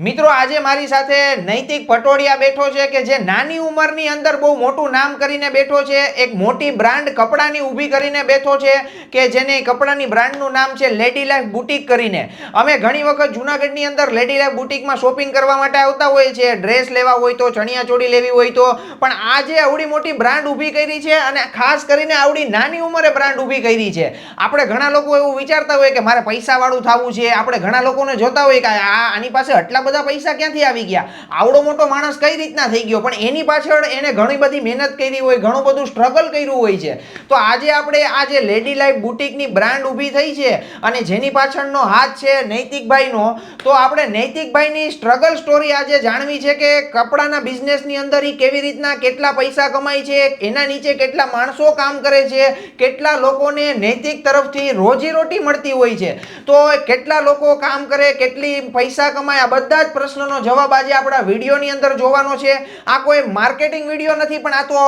મિત્રો, આજે મારી સાથે નૈતિક પટોડિયા બેઠો છે કે જે નાની ઉંમરની અંદર બહુ મોટું નામ કરીને બેઠો છે. એક મોટી બ્રાન્ડ કપડાની ઊભી કરીને બેઠો છે કે જેને કપડાની બ્રાન્ડનું નામ છે લેડી લાઈફ બુટીક કરીને. અમે ઘણી વખત જુનાગઢની અંદર લેડી લાઈફ બુટીકમાં શોપિંગ કરવા માટે આવતા હોઈએ છીએ. ડ્રેસ લેવા હોય તો, ચણિયા ચોળી લેવી હોય તો. પણ આજે આવડી મોટી બ્રાન્ડ ઊભી કરી છે અને ખાસ કરીને આવડી નાની ઉંમરે બ્રાન્ડ ઊભી કરી છે. આપણે ઘણા લોકો એવું વિચારતા હોય કે મારે પૈસાવાળું થવું છે. આપણે ઘણા લોકોને જોતા હોય કે આ આની પાસે આટલા બધા પૈસા ક્યાંથી આવી ગયા? આવડો મોટો માણસ કઈ રીતના થઈ ગયો? પણ એની પાછળ એને ઘણી બધી મહેનત કરી હોય, ઘણું બધું સ્ટ્રગલ કર્યું હોય છે. તો આજે આપણે આ જે લેડી લાઈફ બુટીકની બ્રાન્ડ ઊભી થઈ છે અને જેની પાછળનો હાથ છે નૈતિકભાઈનો, તો આપણે નૈતિકભાઈની સ્ટ્રગલ સ્ટોરી આજે જાણવી છે કે કપડાના બિઝનેસની અંદર એ કેવી રીતના કેટલા પૈસા કમાય છે, એના નીચે કેટલા માણસો કામ કરે છે, કેટલા લોકોને નૈતિક તરફથી રોજીરોટી મળતી હોય છે. તો કેટલા લોકો કામ કરે, કેટલી પૈસા કમાય, આ બધા જ પ્રશ્નનો જવાબ આજે આપણા વિડીયોની અંદર જોવાનો છે. આ કોઈ માર્કેટિંગ વીડિયો નથી, પણ આ તો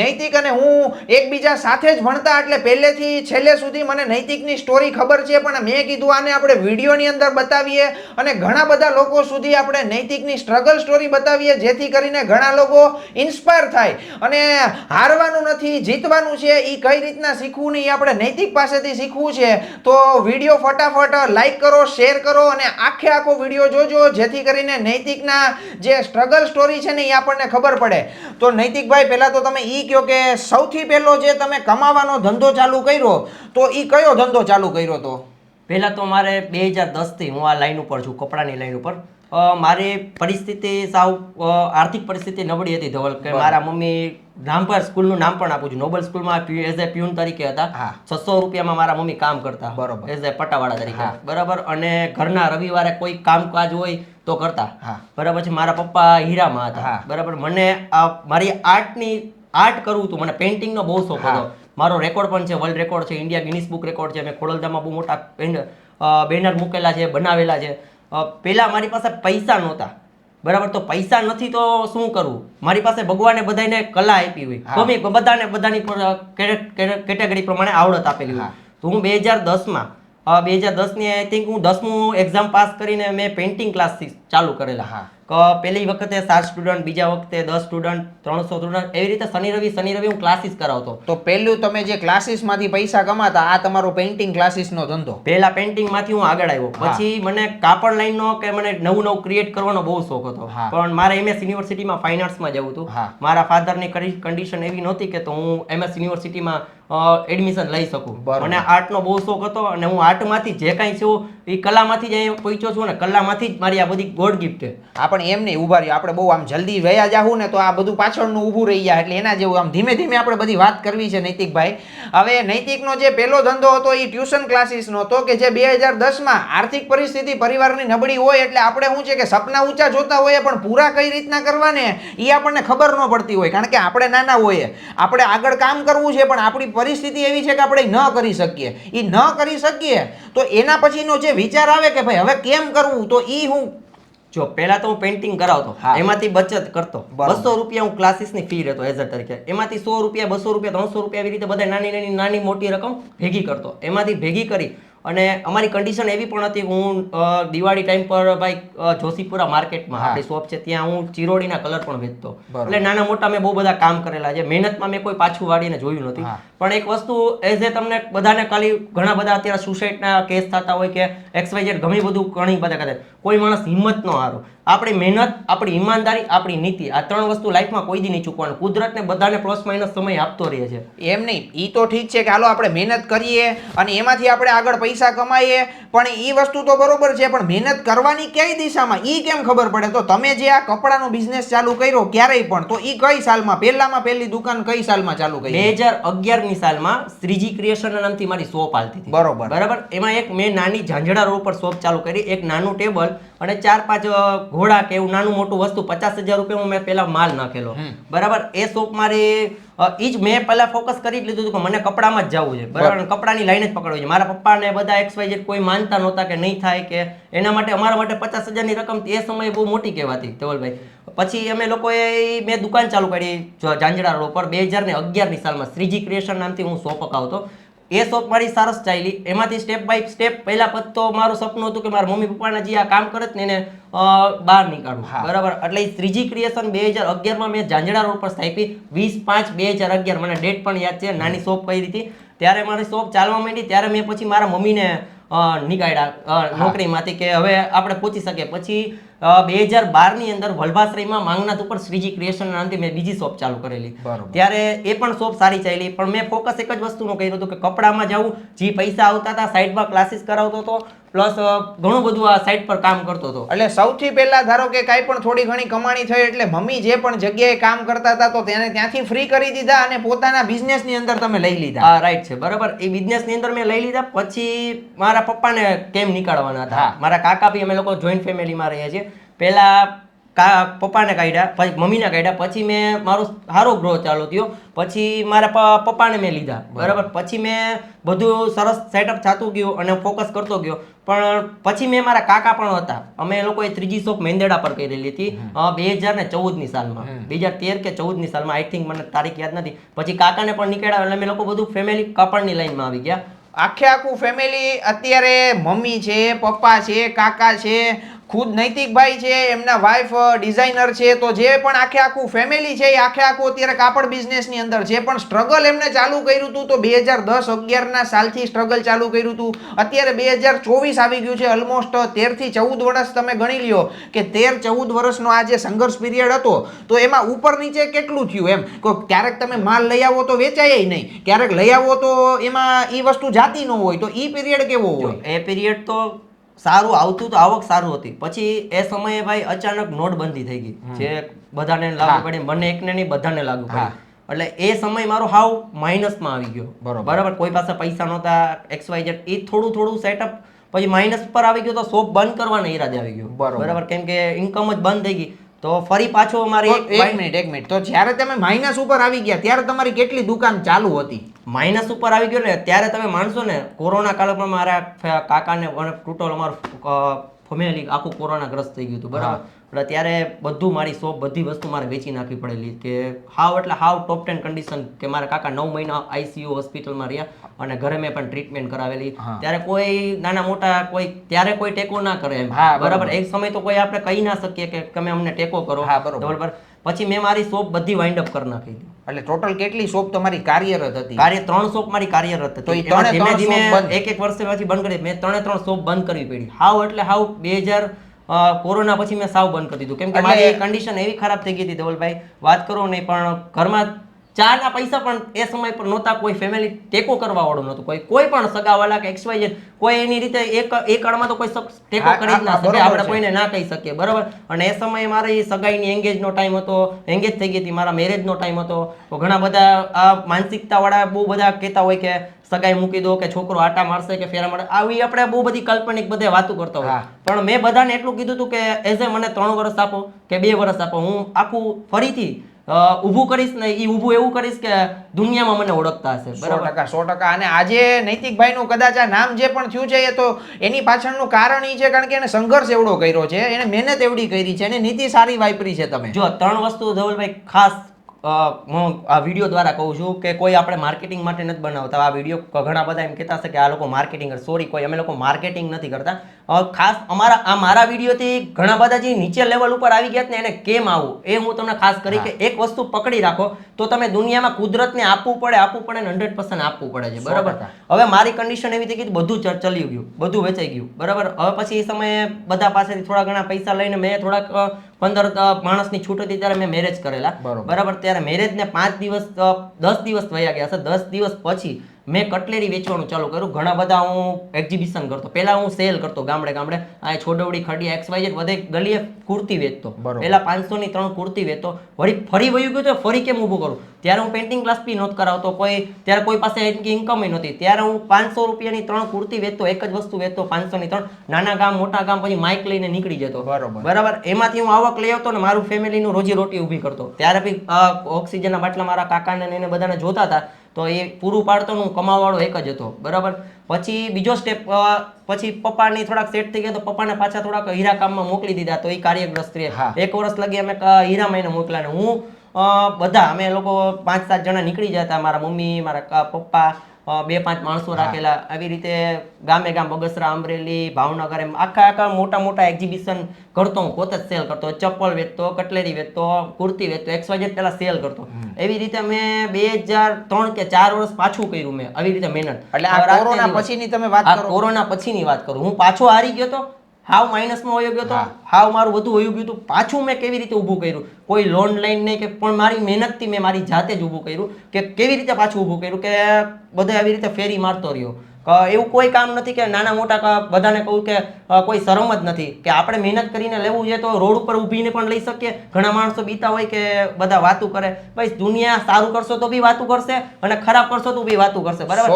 નૈતિક અને હું એકબીજા સાથે જ ભણતા એટલે પહેલેથી છેલ્લે સુધી મને નૈતિકની સ્ટોરી ખબર છે, પણ મેં કીધું આને આપણે વિડીયોની અંદર બતાવીએ અને ઘણા બધા લોકો સુધી આપણે નૈતિકની સ્ટ્રગલ સ્ટોરી બતાવીએ, જેથી કરીને ઘણા લોકો ઇન્સ્પાયર થાય અને હારવાનું નથી, જીતવાનું છે એ કઈ રીતના શીખવું નહીં આપણે નૈતિક પાસેથી શીખવું છે. તો વીડિયો ફટાફટ લાઈક કરો શેર કરો અને આખે આખો વીડિયો જોજો, જેથી કરીને નૈતિકના જે સ્ટ્રગલ સ્ટોરી છે ને એ આપણને ખબર પડે. તો નૈતિકભાઈ પહેલાં તો તમે એ કહો કે સૌથી પહેલો જે તમે કમાવાનો ધંધો ચાલુ કર્યો તો એ કયો ધંધો ચાલુ કર્યો તો? પહેલાં તો મારે બે હજાર દસથી હું આ લાઈન ઉપર છું કપડાની લાઈન ઉપર. મારી પરિસ્થિતિ સાવ આર્થિક પરિસ્થિતિ નબળી હતી ધવલ કે મારા મમ્મી રામપર સ્કૂલનું નામ પણ આપું છું. નોબલ સ્કૂલમાં એઝ એ પ્યુન તરીકે. હતા. છસો રૂપિયામાં મારા મમ્મી કામ કરતા. બરોબર. એઝ એ પટાવાળા તરીકે. બરાબર? અને ઘરના રવિવારે કોઈ કામકાજ હોય તો કરતા. હા. બરાબર છે મારા પપ્પા હીરામાં હતા. હા. બરાબર મને મારી આર્ટની આર્ટ કરવું હતું મને પેઇન્ટિંગનો બહુ શોખ હતો. મારો રેકોર્ડ પણ છે વર્લ્ડ રેકોર્ડ છે ઇન્ડિયા ગિનિસ બુક રેકોર્ડ છે મેં ખોડલધામાં બહુ મોટા બેનર મૂકેલા છે બનાવેલા છે. પહેલાં મારી પાસે પૈસા નહોતા. બરાબર તો પૈસા નથી તો શું કરવું મારી પાસે ભગવાને બધાને કલા આપી હોય. ગમે બધાને બધાની કેટેગરી પ્રમાણે આવડત આપેલી હોય. તો હું બે હજાર દસમાં બે હજાર દસની આઈ થિંક હું દસમું એક્ઝામ પાસ કરીને મેં પેઇન્ટિંગ ક્લાસીસ ચાલુ કરેલા. હા. કે પહેલી વખતે સાત સ્ટુડન્ટ બીજા વખતે દસ સ્ટુડન્ટ ત્રણસો સ્ટુડન્ટ એવી રીતે શનિ રવિ શનિ રવિ હું ક્લાસીસ કરાવતો. તો પહેલું તમે જે ક્લાસીસમાંથી પૈસા કમાતા આ તમારો પેઇન્ટિંગ ક્લાસીસનો ધંધો? પહેલા પેઇન્ટિંગમાંથી હું આગળ આવ્યો. પછી મને કાપડ લાઈનનો કે મને નવું નવું ક્રિએટ કરવાનો બહુ શોખ હતો. પણ મારે એમએસ યુનિવર્સિટીમાં ફાઇન આર્ટ્સમાં જવું હતું. મારા ફાધરની કન્ડિશન એવી નહોતી કે તો હું એમએસ યુનિવર્સિટીમાં એડમિશન લઈ શકું. મને આર્ટનો બહુ શોખ હતો અને હું આર્ટમાંથી જે કાંઈ છું એ કલામાંથી જ અહીંયા પહોંચ્યો છું ને કલામાંથી જ મારી આ બધી ગોડ ગિફ્ટ છે. પણ એમ નહીં, ઊભા રહ્યો. આપણે બહુ આમ જલ્દી વયા જાહું ને તો આ બધું પાછળનું ઊભું રહી જાય. એટલે એના જેવું આમ ધીમે ધીમે આપણે બધી વાત કરવી છે નૈતિકભાઈ. હવે નૈતિકનો જે પહેલો ધંધો હતો એ ટ્યુશન ક્લાસીસનો હતો કે જે બે હજાર દસમાં આર્થિક પરિસ્થિતિ, પરિવારની નબળી હોય એટલે આપણે શું છે કે સપના ઊંચા જોતા હોઈએ, પણ પૂરા કઈ રીતના કરવા ને એ આપણને ખબર ન પડતી હોય. કારણ કે આપણે નાના હોઈએ. આપણે આગળ કામ કરવું છે, પણ આપણી પરિસ્થિતિ એવી છે કે આપણે ન કરી શકીએ. એ ન કરી શકીએ, તો એના પછીનો જે વિચાર આવે કે ભાઈ હવે કેમ કરવું? તો એ હું જો પહેલા તો હું પેઇન્ટિંગ કરાવતો. એમાંથી બચત કરતો. બસો રૂપિયા હું ક્લાસીસની ફી રહેતો અ તરીકે. એમાંથી સો રૂપિયા બસો રૂપિયા ત્રણસો રૂપિયા એવી રીતે બધા નાની નાની નાની મોટી રકમ ભેગી કરતો. એમાંથી ભેગી કરી અને અમારી કન્ડિશન એવી પણ હતી હું દિવાળી ટાઈમ પર ભાઈ જોશીપુરા માર્કેટમાં આપણી શોપ છે ત્યાં હું ચિરોડીના કલર પણ વેચતો. એટલે નાના મોટા મેં બહુ બધા કામ કરેલા છે. મહેનતમાં મેં કોઈ પાછું વાળીને જોયું નથી પણ એક વસ્તુ એઝ એ તમને બધાને ખાલી ઘણા બધા અત્યારે સુસાઇડના કેસ થતા હોય કે એક્સવાઇઝેડ ઘણી બધું ઘણી બધા કરે. કોઈ માણસ હિંમત ન હારો. આપણી મહેનત આપણી ઈમાનદારી આપણી નીતિ આ ત્રણ વસ્તુ લાઈફમાં કોઈ દી નહીં ચૂકવાનું. કુદરતને બધાને પ્લસ માઇનસ સમય આપતો રહે છે. એમ નહીં. એ તો ઠીક છે કે હાલો આપણે મહેનત કરીએ અને એમાંથી આપણે આગળ પૈસા કમાઈએ પણ એ વસ્તુ તો બરોબર છે પણ મહેનત કરવાની કઈ દિશામાં એ કેમ ખબર પડે? તો તમે જે આ કપડાનો બિઝનેસ ચાલુ કર્યો ક્યારેય પણ તો એ કઈ સાલમાં? પહેલામાં પહેલી દુકાન કઈ સાલમાં ચાલુ બે કરી હજાર અગિયારની સાલમાં શ્રીજી ક્રિએશન નામથી મારી શોપ હાલતી બરોબર. બરાબર? એમાં એક મેં નાની ઝાંઝડા રોડ પર શોપ ચાલુ કરી એક નાનું ટેબલ અને ચાર પાંચ ઘોડા કે એવું નાનું મોટું વસ્તુ પચાસ હજાર રૂપિયામાં મેં પહેલા માલ નાખેલો. બરાબર? એ શોપ મારી એ જ મેં પહેલા ફોકસ કરી જ લીધું હતું કે મને કપડામાં જ જવું છે. બરાબર? કપડાની લાઈન જ પકડવી છે. મારા પપ્પાને બધા એક્સ વાય ઝેડ કોઈ માનતા નહોતા કે નહીં થાય કે એના માટે અમારા માટે પચાસ હજારની રકમ એ સમયે બહુ મોટી કહેવાતી ધવલભાઈ. પછી અમે લોકોએ મેં દુકાન ચાલુ કરી ઝાંઝડા રોડ પર. બે હજાર ને અગિયારની સાલમાં શ્રીજી ક્રિએશન નામથી હું શોપ અકાવતો એ શોપ મારી સરસ ચાલી એમાંથી સ્ટેપ બાય સ્ટેપ પહેલા પદ તો મારું સપનું હતું કે મારા મમ્મી પપ્પાના જે આ કામ કરે ને એને બહાર નીકળવું. બરાબર? એટલે ત્રીજી ક્રિએશન બે હજાર અગિયારમાં મેં ઝાંઝડા રોડ પર સ્થાપી વીસ પાંચ બે હજાર અગિયાર. મને ડેટ પણ યાદ છે. નાની શોપ કરી હતી. ત્યારે મારી શોપ ચાલવા માંડી. ત્યારે મેં પછી મારા મમ્મીને નીકાળ્યા નોકરીમાંથી કે હવે આપણે પહોંચી શકીએ. પછી બે હજાર બારની અંદર વલ્ભાશ્રયમાં માંગનાથ ઉપર શ્રીજી ક્રિએશન નામથી મેં બીજી શોપ ચાલુ કરેલી. ત્યારે એ પણ શોપ સારી ચાલી. પણ મેં ફોકસ એક જ વસ્તુનું કર્યું હતું કે કપડામાં જવું જે પૈસા આવતા હતા સાઈડમાં ક્લાસીસ કરાવતો હતો. પ્લસ ઘણું બધું આ સાઈડ પર કામ કરતો હતો. એટલે સૌથી પહેલા ધારો કે કાંઈ પણ થોડી ઘણી કમાણી થઈ એટલે મમ્મી જે પણ જગ્યાએ કામ કરતા હતા તો તેને ત્યાંથી ફ્રી કરી દીધા અને પોતાના બિઝનેસની ની અંદર તમે લઈ લીધા. હા રાઈટ છે. બરાબર. એ બિઝનેસની અંદર મેં લઈ લીધા. પછી મારા પપ્પાને કેમ નીકાળવાના હતા? મારા કાકા બી અમે લોકો જોઈન્ટ ફેમિલીમાં રહીએ છીએ. પહેલા પપ્પાને કાઢ્યા પછી મમ્મીને કાઢ્યા પછી મેં મારો સારો ગ્રો ચાલુ થયો. પછી મારા પપ્પાને મેં લીધા. બરાબર. પછી મેં બધું સરસ સેટઅપ થતું ગયું અને ફોકસ કરતો ગયો. પણ પછી મેં મારા કાકા પણ હતા. અમે લોકોએ ત્રીજી શોપ મેંદેડા પર કરેલી હતી. બે હજાર ને ચૌદની સાલમાં. બે હજાર તેર કે ચૌદની સાલમાં. આઈ થિંક મને તારીખ યાદ નથી. પછી કાકાને પણ નીકળ્યા એટલે અમે લોકો બધું ફેમિલી કાપડની લાઈનમાં આવી ગયા. આખે આખું ફેમિલી અત્યારે મમ્મી છે પપ્પા છે કાકા છે. ખુદ નૈતિકભાઈ છે એમના વાઈફ ડિઝાઇનર છે તો જે પણ આખે આખું ફેમિલી છે એ આખે આખું અત્યારે કાપડ બિઝનેસની અંદર છે પણ સ્ટ્રગલ એમને ચાલુ કર્યું હતું તો બે હજાર દસ અગિયારના સાલથી સ્ટ્રગલ ચાલુ કર્યું હતું. અત્યારે બે હજાર ચોવીસ આવી ગયું છે ઓલમોસ્ટ તેરથી ચૌદ વર્ષ તમે ગણી લ્યો કે તેર ચૌદ વર્ષનો આ જે સંઘર્ષ પીરિયડ હતો તો એમાં ઉપર નીચે કેટલું થયું એમ? કે ક્યારેક તમે માલ લઈ આવો તો વેચાય નહીં. ક્યારેક લઈ આવો તો એમાં એ વસ્તુ જાતી ન હોય તો એ પીરિયડ કેવો હોય? એ પીરિયડ તો સારું આવતું તો આવક સારું હતી. પછી એ સમયે ભાઈ અચાનક નોટબંધી થઈ ગઈ. જે બધાને લાગુ. પડી મને એકને નહીં બધાને લાગુ. પડી. એટલે એ સમય મારો હાવ માઇનસમાં આવી ગયો. બરોબર. બરાબર? કોઈ પાસે પૈસા નહોતા એક્સ વાય ઝેડ એ થોડું થોડું સેટઅપ પછી માઇનસ પર આવી ગયો તો શોપ બંધ કરવાના ઈરાદે આવી ગયો. બરાબર. કેમ કે ઇન્કમ જ બંધ થઈ ગઈ. તો ફરી પાછો અમારે એક મિનિટ એક મિનિટ. તો જ્યારે તમે માઇનસ ઉપર આવી ગયા ત્યારે તમારી કેટલી દુકાન ચાલુ હતી? માઇનસ ઉપર આવી ગયો ને ત્યારે તમે માણસો ને કોરોના કાળમાં મારા કાકાને ટોટલ અમારું ફેમિલી આખું કોરોના ગ્રસ્ત થઈ ગયું હતું બરાબર? એટલે ત્યારે બધું મારી શોપ બધી વસ્તુ મારે વેચી નાખવી પડેલી કે હાવ એટલે હાવ ટોપ ટેન કન્ડિશન કે મારા કાકા નવ મહિના આઈસીયુ હોસ્પિટલમાં રહ્યા અને ઘરે મેં પણ ટ્રીટમેન્ટ કરાવેલી. ત્યારે કોઈ નાના મોટા કોઈ ત્યારે કોઈ ટેકો ના કરે એમ. હા, બરાબર. એક સમય તો કોઈ આપણે કહી ના શકીએ કે તમે અમને ટેકો કરો. હા, બરોબર. પછી મેં મારી શોપ બધી વાઇન્ડ અપ કરી નાખી એટલે ટોટલ કેટલી શોપ તમારી કાર્યરત હતી? કાર્ય ત્રણ શોપ મારી કાર્યરત હતી. ધીમે ધીમે? એક એક વર્ષે પછી બંધ કરી. મેં ત્રણે ત્રણ શોપ બંધ કરવી પડી. હાવ એટલે હાવ બે હજાર કોરોના પછી મેં સાવ બંધ કરી દીધું. કેમ કે મારી કન્ડિશન એવી ખરાબ થઈ ગઈ હતી ધવલભાઈ. વાત કરો નહીં પણ ઘરમાં ચાના પૈસા પણ એ સમય પર નહોતા કોઈ ફેમિલી ટેકો કરવા વાળો નહોતું. કોઈ કોઈ પણ સગાવાલા કે એક્સ વાય ઝેડ કોઈ એની રીતે એક કાળમાં તો કોઈ ટેકો કરી જ ના શકે. આપણે કોઈને ના કહી શકીએ. બરાબર? અને એ સમયે મારી સગાઈની એંગેજનો ટાઈમ હતો. એંગેજ થઈ ગઈ હતી. મારા મેરેજનો ટાઈમ હતો. તો ઘણા બધા આ માનસિકતા વાળા બહુ બધા કહેતા હોય કે સગાઈ મૂકી દો કે છોકરો આટા મારશે કે ફેરા મારે. આવી આપણે બહુ બધી કાલ્પનિક બધે વાતો કરતા હોય. પણ મેં બધાને એટલું કીધું હતું કે એઝ એ મને ત્રણ વર્ષ આપો કે બે વર્ષ આપો. હું આખું ફરીથી ઊભું કરીશ ને એ ઊભું એવું કરીશ કે દુનિયામાં મને ઓળખતા હશે બરાબર? ટકા સો ટકા. અને આજે નૈતિકભાઈ નું કદાચ આ નામ જે પણ થયું છે એ તો એની પાછળનું કારણ એ છે કારણ કે એને સંઘર્ષ એવડો કર્યો છે એને મહેનત એવડી કરી છે અને નીતિ સારી વાપરી છે તમે. જો ત્રણ વસ્તુ ધવલભાઈ ખાસ હું આ વીડિયો દ્વારા કહું છું કે કોઈ આપણે માર્કેટિંગ માટે નથી બનાવતા. આ વીડિયો ઘણા બધા એમ કહેતા હશે કે આ લોકો માર્કેટિંગ સોરી કોઈ અમે લોકો માર્કેટિંગ નથી કરતા. ખાસ અમારા આ મારા વિડીયોથી ઘણા બધા જે નીચે લેવલ ઉપર આવી ગયા ને એને કેમ આવું? એ હું તમને ખાસ કરી કે એક વસ્તુ પકડી રાખો તો તમે દુનિયામાં કુદરતને આપવું પડે આપવું પડે ને હંડ્રેડ પર્સન્ટ આપવું પડે છે. બરાબર? હવે મારી કન્ડિશન એવી થઈ ગઈ કે બધું ચલી ગયું. બધું વેચાઈ ગયું. બરાબર? હવે પછી એ સમયે બધા પાસેથી થોડા ઘણા પૈસા લઈને મેં થોડાક પંદર માણસની છૂટ હતી ત્યારે મેં મેરેજ કરેલા બરોબર. બરાબર ત્યારે મેરેજને પાંચ દિવસ દસ દિવસ વયા ગયા છે દસ દિવસ પછી મેં કટલેરી વેચવાનું ચાલુ કર્યું. ઘણા બધા હું એક્ઝિબિશન કરતો. પહેલાં હું સેલ કરતો ગામડે ગામડે. આ છોડવડી ખડી એક્સ વાય વધે ગલીએ કુર્તી વેચતો. પહેલા પાંચસો ની ત્રણ કુર્તી વેચતો. વળી ફરી વયું ગયું તો ફરી કેમ ઊભું કરું? ત્યારે હું પેઇન્ટિંગ ક્લાસ બી નહોતો કરાવતો. કોઈ ત્યારે કોઈ પાસે ઇન્કમ નહોતી. ત્યારે હું પાંચસો રૂપિયાની ત્રણ કુર્તી વેચતો એક જ વસ્તુ વેચતો પાંચસો ની ત્રણ. નાના ગામ મોટા ગામ પછી માઇક લઈને નીકળી જતો. બરાબર. બરાબર? એમાંથી હું આવક લઈ આવતો ને મારું ફેમિલીનું રોજી રોટી ઊભી કરતો. ત્યારે બી ઓક્સિજનના બાટલા મારા કાકાને એને બધાને જોતા હતા. તો એ પૂરું પાડતો હું કમાવાળો એક જ હતો બરાબર પછી બીજો સ્ટેપ પછી પપ્પાની થોડાક સેટ થઈ ગયા તો પપ્પાને પાછા થોડાક હીરા કામમાં મોકલી દીધા તો એ કાર્યગ્રસ્ત રહે હા. એક વર્ષ લગી અમે હીરા મહિને મોકલ્યા ને હું બધા અમે લોકો પાંચ સાત જણા નીકળી જતા મારા મમ્મી મારા પપ્પા બે પાંચ માણસો રાખેલા. આવી રીતે ગામે ગામ બગસરા અમરેલી ભાવનગર એમ આખા આખા મોટા મોટા એક્ઝિબિશન કરતો હું પોતે જ સેલ કરતો. ચપ્પલ વેચતો કટલેરી વેચતો કુર્તી વેચતો એક્સ વાય પેલા સેલ કરતો. એવી રીતે મેં બે હજાર ત્રણ કે ચાર વર્ષ પાછું કર્યું મેં. આવી રીતે મહેનત. એટલે કોરોના પછીની તમે વાત કરો. કોરોના પછીની વાત કરું. હું પાછો હારી ગયો તો? હાવ માઇનસમાં વયો ગયો તો? હાવ મારું બધું વયું ગયું હતું પાછું મેં કેવી રીતે ઊભું કર્યું? કોઈ લોન લઈને નહીં કે પણ મારી મહેનતથી મેં મારી જાતે જ ઊભું કર્યું કે કેવી રીતે પાછું ઊભું કર્યું કે બધે આવી રીતે ફેરી મારતો રહ્યો? એવું કોઈ કામ નથી કે નાના મોટા બધાને કહું કે કોઈ શરમ જ નથી. કે આપણે મહેનત કરીને લેવું છે તો રોડ ઉપર ઊભીને પણ લઈ શકીએ. ઘણા માણસો બીતા હોય કે બધા વાતું કરે. ભાઈ દુનિયા સારું કરશો તો બી વાતું કરશે અને ખરાબ કરશો તો બી વાતું કરશે. બરાબર?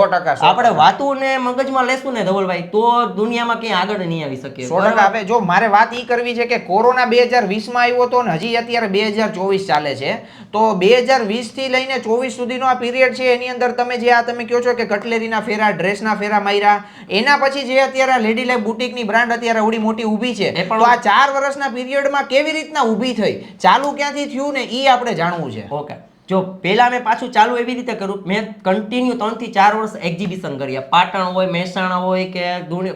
આપણે વાતું ને મગજમાં લેશું ને ધવલભાઈ તો દુનિયામાં ક્યાંય આગળ નહીં આવી શકીએ. સો ટકા. જો મારે વાત એ કરવી છે કે કોરોના બે હજાર વીસમાં આવ્યો હતો ને હજી અત્યારે બે હજાર ચોવીસ ચાલે છે. તો બે હજાર વીસથી લઈને ચોવીસ સુધીનો આ પીરિયડ છે. એની અંદર તમે જે આ તમે કહો છો કે કટલેરીના ફેરા ડ્રેસના ફેરા માર્યા. એના પછી જે અત્યારે લેડી લાઈફ બુટીકની બ્રાન્ડ અત્યારે આવડી મોટી ઊભી છે પણ- તો આ ચાર વર્ષના પીરિયડમાં કેવી રીતના ઊભી થઈ? ચાલુ ક્યાંથી થયું ને એ આપણે જાણવું છે. ઓકે જો પહેલાં મેં પાછું ચાલુ એવી રીતે કર્યું મેં કન્ટિન્યુ ત્રણથી ચાર વર્ષ એક્ઝિબિશન કર્યા પાટણ હોય મહેસાણા હોય કે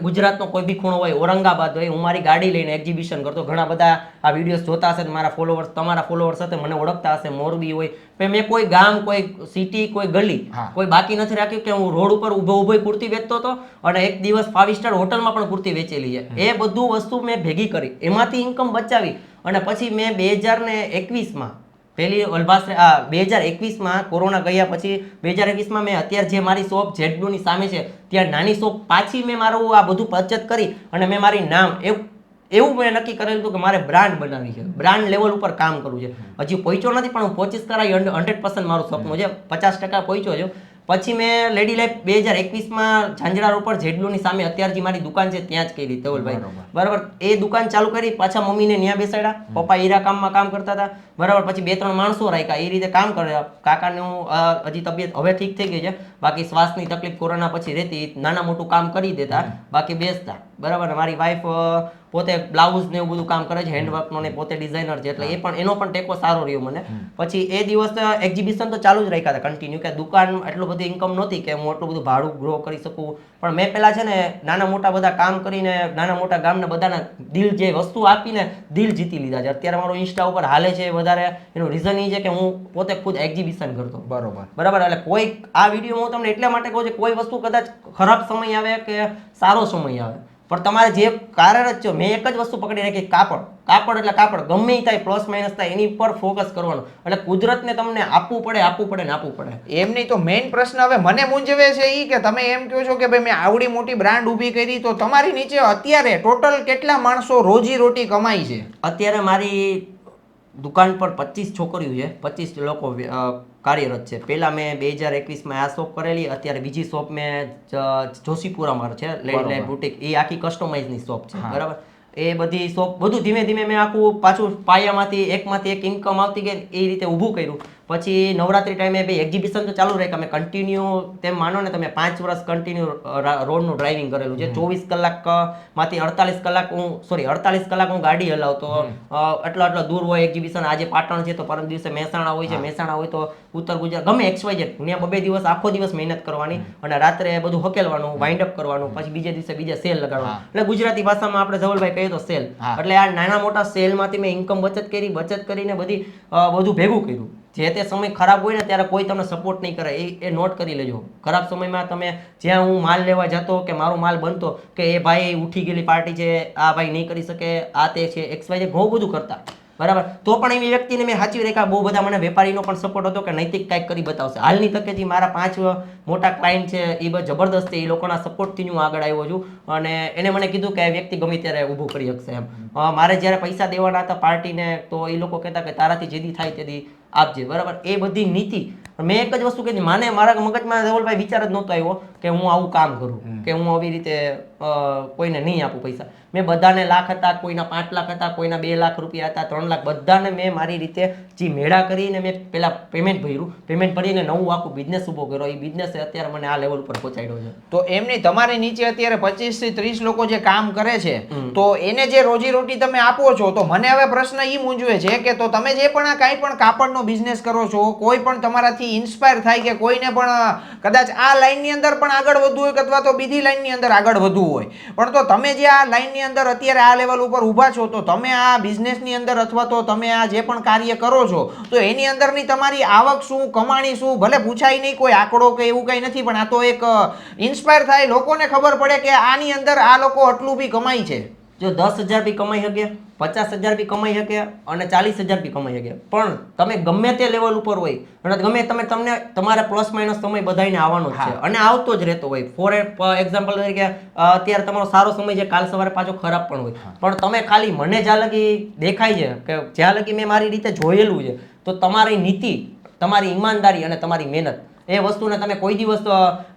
ગુજરાતનો કોઈ બી ખૂણો હોય ઔરંગાબાદ હોય હું મારી ગાડી લઈને એક્ઝિબિશન કરતો. ઘણા બધા આ વિડીયોઝ જોતા હશે મારા ફોલોવર્સ તમારા ફોલોવર્સ હશે મને ઓળખતા હશે મોરબી હોય. મેં કોઈ ગામ કોઈ સિટી કોઈ ગલી કોઈ બાકી નથી રાખ્યું કે હું રોડ ઉપર ઊભો ઊભો કુર્તી વેચતો હતો અને એક દિવસ ફાઇવ સ્ટાર હોટલમાં પણ કુર્તી વેચેલી છે. એ બધું વસ્તુ મેં ભેગી કરી. એમાંથી ઇન્કમ બચાવી. અને પછી મેં બે હજાર ને એકવીસમાં પેલી વલભાસ આ બે હજાર એકવીસમાં કોરોના ગયા પછી બે હજાર એકવીસમાં મેં અત્યારે જે મારી શોપ જેટબ્લુની સામે છે, ત્યાં નાની શોપ પાછી મેં મારું આ બધું બચત કરી અને મેં મારી નામ એવું એવું મેં નક્કી કરેલું હતું કે મારે બ્રાન્ડ બનાવવી છે. બ્રાન્ડ લેવલ ઉપર કામ કરવું છે. હજી પહોંચ્યો નથી, પણ હું પચીસ કરાવી હંડ્રેડ પર્સન્ટ મારું સપનું છે. પચાસ ટકા પહોંચ્યો છું. પછી મેં લેડી લાઈફ બે હજાર એકવીસમાં ઝાંઝડા રોપર જેડલુની સામે અત્યાર જે મારી દુકાન છે ત્યાં જ કરી ધવલભાઈ. બરાબર. એ દુકાન ચાલુ કરી પાછા મમ્મીને ત્યાં બેસાડ્યા. પપ્પા હીરા કામમાં કામ કરતા હતા. બરાબર. પછી બે ત્રણ માણસો રાખ્યા. એ રીતે કામ કર્યા. કાકાનું હજી તબિયત હવે ઠીક થઈ ગઈ છે. બાકી શ્વાસની તકલીફ કોરોના પછી રહેતી. નાના મોટું કામ કરી દેતા. બાકી બેસતા. બરાબર. મારી વાઈફ પોતે બ્લાઉઝ ને એવું બધું કામ કરે છે હેન્ડવર્કનો ને પોતે ડિઝાઇનર છે એટલે એ પણ એનો પણ ટેકો સારો રહ્યો મને. પછી એ દિવસ એક્ઝિબિશન તો ચાલુ જ રાખ્યા હતા કન્ટિન્યુ કે દુકાન એટલું બધી ઇન્કમ નહોતી કે હું એટલું બધું ભાડું ગ્રો કરી શકું. પણ મેં પહેલાં છે ને નાના મોટા બધા કામ કરીને નાના મોટા ગામના બધાના દિલ જે વસ્તુ આપીને દિલ જીતી લીધા છે. અત્યારે મારો ઇન્સ્ટા ઉપર હાલે છે વધારે. એનું રીઝન એ છે કે હું પોતે ખુદ એક્ઝિબિશન કરતો. બરોબર. બરાબર? એટલે કોઈ આ વીડિયો હું તમને એટલા માટે કહું છું કોઈ વસ્તુ કદાચ ખરાબ સમય આવે કે સારો સમય આવે. પણ તમારે જે કાર્યરત છો મેં એક જ વસ્તુ પકડી રાખી કાપડ. કાપડ એટલે કાપડ. ગમે થાય પ્લસ માઇનસ થાય એની પર ફોકસ કરવાનું. એટલે કુદરતને તમને આપવું પડે આપવું પડે ને આપવું પડે. એમ નહીં તો મેઇન પ્રશ્ન હવે મને મૂંઝવે છે એ કે તમે એમ કહો છો કે ભાઈ મેં આવડી મોટી બ્રાન્ડ ઊભી કરી તો તમારી નીચે અત્યારે ટોટલ કેટલા માણસો રોજી રોટી કમાય છે? અત્યારે મારી દુકાન પર પચીસ છોકરીઓ છે પચીસ લોકો કાર્યરત છે. પહેલાં મેં બે હજાર એકવીસમાં આ શોપ કરેલી અત્યારે બીજી શોપ મેં જોશીપુરામાં છે લેડી લાઈફ બુટીક. એ આખી કસ્ટમાઇઝની શોપ છે બરાબર? એ બધી શોપ બધું ધીમે ધીમે મેં આખું પાછું પાયામાંથી એકમાંથી એક ઇન્કમ આવતી ગઈ એ રીતે ઊભું કર્યું. પછી નવરાત્રી ટાઈમે ભાઈ એક્ઝિબિશન તો ચાલુ રહે તમે કન્ટિન્યુ તેમ માનો ને તમે પાંચ વર્ષ કન્ટિન્યુ રોડનું ડ્રાઇવિંગ કરેલું છે. ચોવીસ કલાકમાંથી અડતાલીસ કલાક હું સોરી અડતાલીસ કલાક હું ગાડી હલાવતો. એટલો આટલા આટલા દૂર હોય એક્ઝિબિશન આજે પાટણ છે તો પરમ દિવસે મહેસાણા હોય છે. મહેસાણા હોય તો ઉત્તર ગુજરાત ગમે એક્સ વાય જેટ ત્યાં બબે દિવસ આખો દિવસ મહેનત કરવાની અને રાત્રે બધું હકેલવાનું વાઇન્ડ અપ કરવાનું પછી બીજે દિવસે બીજા સેલ લગાડવાનું. એટલે ગુજરાતી ભાષામાં આપણે ધવલભાઈ કહીએ તો સેલ એટલે આ નાના મોટા સેલમાંથી મેં ઇન્કમ બચત કરી બચત કરીને બધી બધું ભેગું કર્યું. જે તે સમય ખરાબ હોય ને ત્યારે કોઈ તમને સપોર્ટ નહીં કરે. એ એ નોટ કરી લેજો. ખરાબ સમયમાં તમે જ્યાં હું માલ લેવા જતો કે મારો માલ બનતો કે એ ભાઈ ઉઠી ગયેલી પાર્ટી છે, આ ભાઈ નહીં કરી શકે, આ તે છે એક્સ વાય બહુ બધું કરતા. બરાબર? તો પણ એવી વ્યક્તિને મેં સાચવી રાખ્યા. બહુ બધા મને વેપારીનો પણ સપોર્ટ હતો કે નૈતિક કાંઈક કરી બતાવશે. હાલની તકે જે મારા પાંચ મોટા ક્લાયન્ટ છે, એ જબરદસ્ત એ લોકોના સપોર્ટથી હું આગળ આવ્યો છું. અને એને મને કીધું કે વ્યક્તિ ગમે ત્યારે ઊભું કરી શકશે એમ. મારે જ્યારે પૈસા દેવાના હતા પાર્ટીને, તો એ લોકો કહેતા કે તારાથી જેદી થાય તેથી આપજે. બરાબર? એ બધી નીતિ મેં એક જ વસ્તુ કીધી માને મારા મગજમાં ધવલભાઈ વિચાર જ નહોતો આવ્યો કે હું આવું કામ કરું કે હું આવી રીતે કોઈને નહીં આપું પૈસા. મેં બધાને લાખ હતા કોઈના પાંચ લાખ હતા કોઈના બે લાખ રૂપિયા હતા ત્રણ લાખ બધાને મેં મારી રીતે જે મેળા કરીને મેં પેલા પેમેન્ટ ભર્યું. પેમેન્ટ ભરીને નવું આખું બિઝનેસ ઊભો કર્યો. એ બિઝનેસ અત્યારે મને આ લેવલ ઉપર પહોંચાડ્યો છે. તો એમની તમારી નીચે અત્યારે પચીસથી ત્રીસ લોકો જે કામ કરે છે તો એને જે રોજી રોટી તમે આપો છો તો મને હવે પ્રશ્ન એ મૂંઝવે છે કે તો તમે જે પણ આ કાંઈ પણ કાપડનો બિઝનેસ કરો છો કોઈ પણ તમારાથી એનાથી ઇન્સ્પાયર થાય કે કોઈને પણ કદાચ આ લાઇનની અંદર પણ આગળ વધવું હોય અથવા તો બીજી લાઇનની અંદર આગળ વધવું હોય. પણ તો તમે જે આ લાઇનની અંદર અત્યારે આ લેવલ ઉપર ઊભા છો, તો તમે આ બિઝનેસની અંદર અથવા તો તમે આ જે પણ કાર્ય કરો છો, તો એની અંદરની તમારી આવક શું, કમાણી શું, ભલે પૂછાય નહીં કોઈ આંકડો કે એવું કંઈ નથી, પણ આ તો એક ઇન્સ્પાયર થાય. લોકોને ખબર પડે કે આની અંદર આ લોકો આટલું બી કમાય છે. જો દસ હજાર બી કમાઈ શકે? પચાસ હજાર બી કમાઈ શકે અને ચાલીસ હજાર બી કમાઈ શકે. પણ તમે ગમે તે લેવલ ઉપર હોય અને ગમે તમે તમને તમારે પ્લસ માઇનસ સમય બધાને આવવાનો છે. અને આવતો જ રહેતો હોય. ફોર એક્ઝામ્પલ તરીકે અત્યારે તમારો સારો સમય છે કાલ સવારે પાછો ખરાબ પણ હોય. પણ તમે ખાલી મને જ્યાં લગી દેખાય છે કે જ્યાં લગી મેં મારી રીતે જોયેલું છે તો તમારી નીતિ તમારી ઈમાનદારી અને તમારી મહેનત એ વસ્તુને તમે કોઈ દિવસ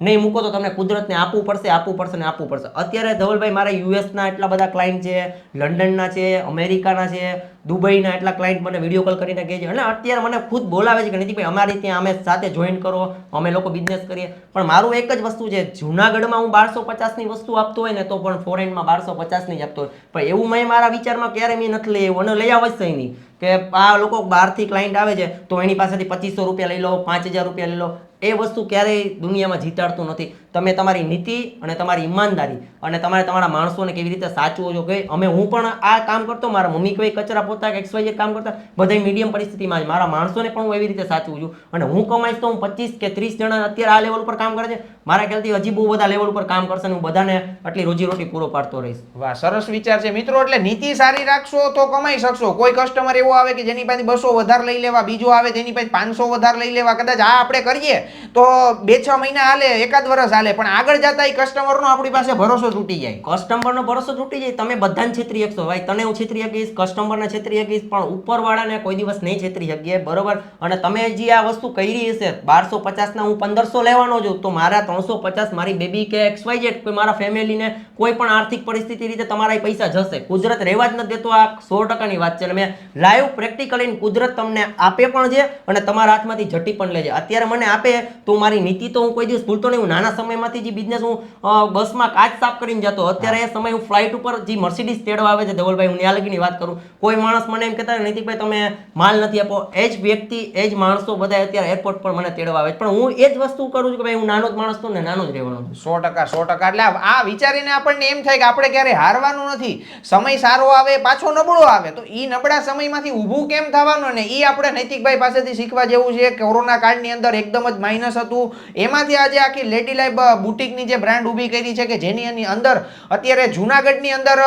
નહીં મૂકો તો તમને કુદરતને આપવું પડશે આપવું પડશે ને આપવું પડશે. અત્યારે ધવલભાઈ, મારા યુએસના એટલા બધા ક્લાયન્ટ છે, લંડનના છે, અમેરિકાના છે, દુબઈના એટલા ક્લાયન્ટ મને વીડિયો કોલ કરીને કહે છે. અને અત્યારે મને ખુદ બોલાવે છે કે નીતિભાઈ અમારી ત્યાં અમે સાથે જોઈન કરો, અમે લોકો બિઝનેસ કરીએ. પણ મારું એક જ વસ્તુ છે, જુનાગઢમાં હું બારસો પચાસની વસ્તુ આપતો હોય ને તો પણ ફોરેનમાં બારસો પચાસની જ આપતો હોય. પણ એવું મેં મારા વિચારમાં ક્યારે મેં નથી લઈ આવ્યું. અને લઈ આવશે નહીં. કે આ લોકો બહારથી ક્લાયન્ટ આવે છે, તો એની પાસેથી પચીસો રૂપિયા લઈ લો, પાંચ હજાર રૂપિયા લઈ લો. એ વસ્તુ ક્યારેય દુનિયામાં જીતાડતું નથી. તમે તમારી નીતિ અને તમારી ઈમાનદારી અને તમારે તમારા માણસોને કેવી રીતે સાચવો છો કે અમે હું પણ આ કામ કરતો, મારા મમ્મી કોઈ કચરા પોતા કે એક્સવાય કામ કરતા બધા મીડિયમ પરિસ્થિતિમાં જ. મારા માણસોને પણ હું એવી રીતે સાચવું છું. અને હું કમાઈશ તો હું પચીસ કે ત્રીસ જણા અત્યારે આ લેવલ ઉપર કામ કરે છે. મારા ખ્યાલથી હજી બહુ બધા લેવલ ઉપર કામ કરશે હું બધાને આટલી રોજીરોટી પૂરો પાડતો રહીશ. વાહ, સરસ વિચાર છે. મિત્રો, એટલે નીતિ સારી રાખશો તો કમાઈ શકશો. કોઈ કસ્ટમર એવો આવે કે જેની પાસે બસો વધારે લઈ લેવા, બીજો આવે તેની પાસે પાંચસો વધારે લઈ લેવા, કદાચ આ આપણે કરીએ તો બે છ મહિના હાલે, એકાદ વર્ષ હાલે પણ આગળ જતા એ કસ્ટમરનો આપણી પાસે ભરોસો તૂટી જાય. કસ્ટમરનો ભરોસો તૂટી જાય. તમે બધાને છેતરી શકશો. ભાઈ, તને હું છેતરી શકીશ કસ્ટમરને છેતરી શકીશ, પણ ઉપરવાળાને કોઈ દિવસ નહીં છેતરી શકીએ. બરોબર? અને તમે જે આ વસ્તુ કરી હશે, બારસો પચાસના હું પંદરસો લેવાનો છું, તો મારા ત્રણસો પચાસ મારી બેબી કે એક્સ વાય કોઈ મારા ફેમિલીને કોઈ પણ આર્થિક પરિસ્થિતિ રીતે તમારા પૈસા જશે. કુદરત રહેવા જ નથી દેતો આ સો ટકાની વાત છે. મેં લાઈવ પ્રેક્ટિકલી કુદરત તમને આપે પણ છે, અને તમારા હાથમાંથી જટી પણ લે છે. અત્યારે મને આપે તો મારી નીતિ તો હું કોઈ દિવસ ભૂલતો નહીં. હું નાના સમયમાંથી જે બિઝનેસ હું બસમાં કાચ સાફ કરીને જતો અત્યારે એ સમય હું ફ્લાઇટ ઉપર જે મર્સિડીઝ તેડવા આવે છે ધવલભાઈ હું ત્યાં લગીની વાત કરું કોઈ માણસ મને એમ કહેતા નીતિકભાઈ તમે માલ નથી આપો. એ જ વ્યક્તિ એ જ માણસો બધા અત્યારે એરપોર્ટ પર મને તેડવા આવે છે. પણ હું એ જ વસ્તુ કરું છું કે ભાઈ હું નાનો જ માણસ છું ને નાનો જ રહેવાનો છું. સો ટકા સો ટકા. એટલે આ- આ વિચારીને આપણને એમ થાય કે આપણે ક્યારે હારવાનું નથી. સમય સારો આવે પાછો નબળો આવે. તો એ નબળા સમયમાંથી ઊભું કેમ થવાનું? ને એ આપણે નૈતિકભાઈ પાસેથી શીખવા જેવું છે. કોરોના કાળની અંદર એકદમ જ માઇનસ હતું. એમાંથી આજે આખી લેડી લાઈફ બુટિકની જે બ્રાન્ડ ઊભી કરી છે કે જેની અંદર, અત્યારે જુનાગઢની અંદર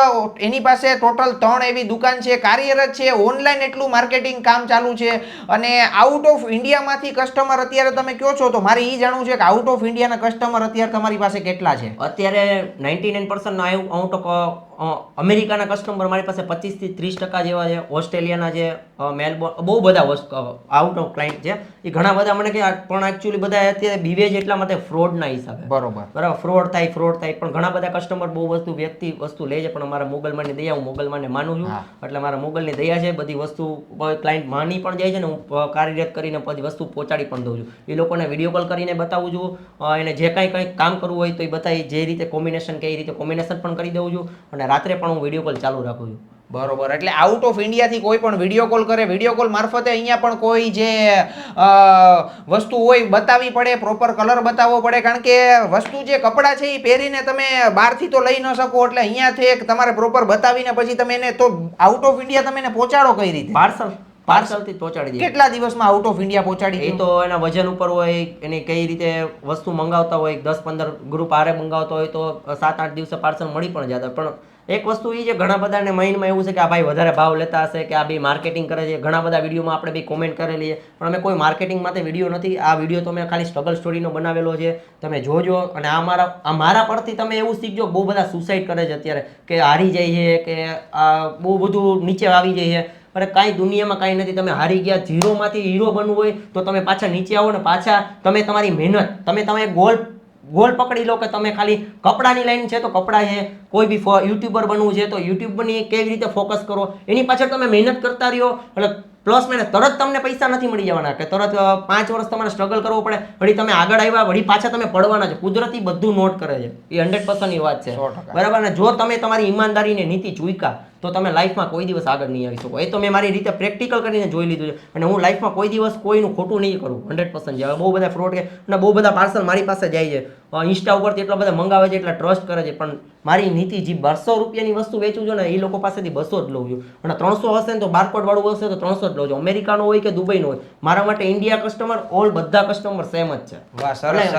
એની પાસે ટોટલ ત્રણ એવી દુકાન છે, કાર્યરત છે ઓનલાઈન એટલું માર્કેટિંગ કામ ચાલુ છે, અને આઉટ ઓફ ઇન્ડિયામાંથી કસ્ટમર અત્યારે તમે કહો છો, તો મારે એ જાણવું છે કે આઉટ ઓફ ઇન્ડિયાના કસ્ટમર અત્યારે તમારી પાસે કેટલા છે? અત્યારે ninety nine percent out of અમેરિકાના કસ્ટમર મારી પાસે પચીસથી ત્રીસ ટકા જેવા છે ઓસ્ટ્રેલિયાના જે મેલબોર્ન બહુ બધા આઉટ ઓફ ક્લાઇન્ટ છે. એ ઘણા બધા મને કે પણ એકચ્યુઅલી બધા અત્યારે બીવે એટલા માટે ફ્રોડના હિસાબે. બરોબર. બરાબર ફ્રોડ થાય ફ્રોડ થાય પણ ઘણા બધા કસ્ટમર બહુ વસ્તુ વ્યક્તિ વસ્તુ લે છે પણ અમારા મોગલમાની દયા હું મોગલમાને માનું છું. એટલે મારા મોગલની દયા છે બધી વસ્તુ ક્લાઇન્ટ માની પણ જાય છે ને હું કાર્યરત કરીને બધી વસ્તુ પહોંચાડી પણ દઉં છું. એ લોકોને વીડિયો કોલ કરીને બતાવું છું એને જે કાંઈ કંઈ કામ કરવું હોય તો એ બતાવી જે રીતે કોમ્બિનેશન કે એ રીતે કોમ્બિનેશન પણ કરી દઉં છું. અને રાત્રે પણ હું વીડિયો કોલ ચાલુ રાખું છું. બરોબર એટલે આઉટ ઓફ ઇન્ડિયાથી કોઈ પણ વીડિયો કોલ કરે વીડિયો કોલ મારફતે અહીંયા પણ કોઈ જે વસ્તુ હોય બતાવવી પડે પ્રોપર કલર બતાવવો પડે. કારણ કે વસ્તુ જે કપડાં છે એ પહેરીને તમે બહારથી તો લઈ ન શકો એટલે અહીંયાથી એક તમારે પ્રોપર બતાવીને પછી તમે એને તો આઉટ ઓફ ઇન્ડિયા તમે એને પહોંચાડો કઈ રીતે? પાર્સલ પાર્સલથી પહોંચાડી દે કેટલા દિવસમાં આઉટ ઓફ ઇન્ડિયા પહોંચાડી એ તો એના વજન ઉપર હોય એને કઈ રીતે વસ્તુ મંગાવતા હોય દસ પંદર ગ્રુપ આરે મંગાવતા હોય તો સાત આઠ દિવસે પાર્સલ મળી પણ જતા પણ એક વસ્તુ એ છે, ઘણા બધાને માઇન્ડમાં એવું છે કે આ ભાઈ વધારે ભાવ લેતા હશે કે આ બી માર્કેટિંગ કરે છે. ઘણા બધા વિડીયોમાં આપણે બી કોમેન્ટ કરેલી છે. પણ અમે કોઈ માર્કેટિંગ માટે વીડિયો નથી. આ વીડિયો તો મેં ખાલી સ્ટ્રગલ સ્ટોરીનો બનાવેલો છે. તમે જોજો. અને આ મારા આ મારા પરથી તમે એવું શીખજો બહુ બધા સુસાઇડ કરે છે અત્યારે. કે હારી જાય છે, કે બહુ બધું નીચે આવી જાય છે. અરે કાંઈ દુનિયામાં કાંઈ નથી. તમે હારી ગયા, ઝીરોમાંથી હીરો બનવું હોય તો તમે પાછા નીચે આવો ને પાછા તમે તમારી મહેનત, તમે તમે ગોલ ગોલ પકડી લો કે તમે ખાલી કપડાની લાઈન છે તો કપડા છે કોઈ બી યુટ્યુબર બનવું છે તો યુટ્યુબની કેવી રીતે ફોકસ કરો એની પાછળ તમે મહેનત કરતા રહ્યો એટલે પ્લસ મહિને તરત તમને પૈસા નથી મળી જવાના કે તરત પાંચ વર્ષ તમારે સ્ટ્રગલ કરવો પડે વળી તમે આગળ આવ્યા વળી પાછા તમે પડવાના છે. કુદરતી બધું નોટ કરે છે. એ હંડ્રેડ પર્સન્ટની વાત છે. બરાબર? ને જો તમે તમારી ઈમાનદારીને નીતિ ચૂક્યા તો તમે લાઈફમાં કોઈ દિવસ આગળ નહીં આવી શકો. એ તો મેં મારી રીતે પ્રેક્ટિકલ કરીને જોઈ લીધું છે. અને હું લાઈફમાં કોઈ દિવસ કોઈનું ખોટું નહીં કરું. હંડ્રેડ પર્સન્ટ જાય બહુ બધા ફ્રોડ કે અને બહુ બધા પાર્સલ મારી પાસે જાય છે. ઇન્સ્ટા ઉપરથી એટલા બધા મંગાવે છે એટલા ટ્રસ્ટ કરે છે. પણ મારી નીતિ જે બસો રૂપિયાની વસ્તુ વેચું છું ને એ લોકો પાસેથી બસો જ લઉં છું. અને ત્રણસો હશે ને તો બારકોડ વાળું હશે તો ત્રણસો જ લઉં છું. અમેરિકાનો હોય કે દુબઈનો હોય મારા માટે ઇન્ડિયા કસ્ટમર ઓલ બધા કસ્ટમર સેમ જ છે.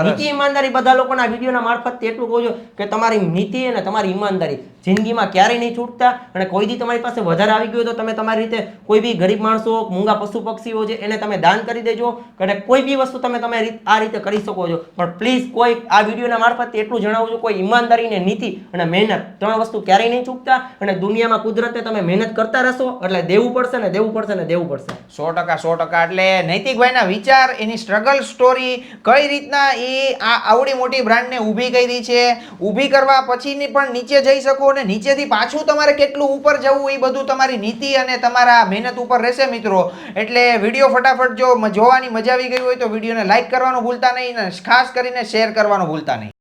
નીતિ ઈમાનદારી બધા લોકોના વિડીયોના મારફત એટલું કહું છું કે તમારી નીતિ અને તમારી ઈમાનદારી જિંદગીમાં ક્યારેય નહીં છૂટતા અને કોઈ દી તમારી પાસે વધારે આવી ગયું તો તમે તમારી રીતે કોઈ બી ગરીબ માણસો, મૂંગા પશુ પક્ષીઓ છે, એને તમે દાન કરી દેજો અને કોઈ બી વસ્તુ તમે તમે આ રીતે કરી શકો છો. પણ પ્લીઝ કોઈ આ વિડીયોના મારફત એટલું જણાવું છું, કોઈ ઈમાનદારી ને નીતિ અને મહેનત ત્રણ વસ્તુ ક્યારેય નહીં ચૂકતા અને દુનિયામાં કુદરતે તમે મહેનત કરતા રહેશો એટલે દેવું પડશે ને દેવું પડશે ને દેવું પડશે. સો ટકા સો ટકા. એટલે નૈતિકભાઈના વિચાર, એની સ્ટ્રગલ સ્ટોરી કઈ રીતના એ આ આવડી મોટી બ્રાન્ડને ઊભી કરી છે? ઊભી કરવા પછીની પણ નીચે જઈ શકો અને નીચેથી પાછું તમારે કેટલું ઉપર જવું એ બધું તમારી નીતિ અને તમારા મહેનત ઉપર રહેશે મિત્રો. એટલે વીડિયો ફટાફટ જો જોવાની મજા આવી ગઈ હોય તો વિડીયોને લાઇક કરવાનું ભૂલતા નહીં અને ખાસ કરીને શેર કરવાનું ભૂલતા નહીં.